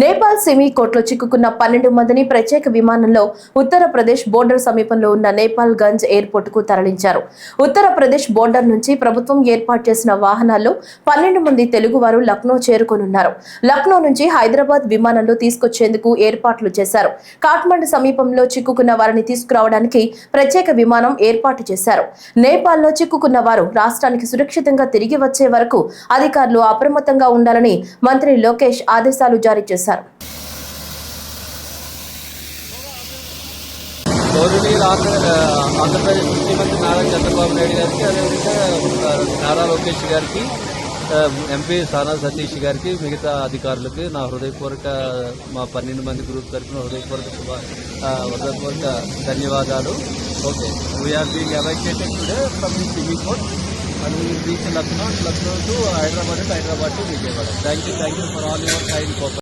నేపాల్ సిమీ కోట్లో చిక్కుకున్న పన్నెండు మందిని ప్రత్యేక విమానంలో ఉత్తరప్రదేశ్ బోర్డర్ సమీపంలో ఉన్న నేపాల్ గంజ్ ఎయిర్పోర్ట్కు తరలించారు. ఉత్తరప్రదేశ్ బోర్డర్ నుంచి ప్రభుత్వం ఏర్పాటు చేసిన వాహనాల్లో పన్నెండు మంది తెలుగువారు లక్నో చేరుకోనున్నారు. లక్నో నుంచి హైదరాబాద్ విమానంలో తీసుకొచ్చేందుకు ఏర్పాట్లు చేశారు. కాఠ్మండ్ సమీపంలో చిక్కుకున్న వారిని తీసుకురావడానికి ప్రత్యేక విమానం ఏర్పాటు చేశారు. నేపాల్లో చిక్కుకున్న వారు రాష్ట్రానికి సురక్షితంగా తిరిగి వచ్చే వరకు అధికారులు అప్రమత్తంగా ఉండాలని మంత్రి లోకేష్ ఆదేశాలు జారీ చేశారు. గౌరవనీయులు ఆంధ్ర ఆంధ్రప్రదేశ్ ముఖ్యమంత్రి నారా చంద్రబాబు నాయుడు గారికి అదేవిధంగా నారా లోకేష్ గారికి ఎంపీ సానా సతీష్ గారికి మిగతా అధికారులకి నా హృదయపూర్వక మా పన్నెండు మంది గ్రూప్ తరఫున హృదయపూర్వక శుభ హృదయపూర్వక ధన్యవాదాలు. Okay we are being evacuated today from the civil court and beach reach Lucknow Lucknow to Hyderabad Hyderabad to Vijayawada thank you thank you for all your time Cooper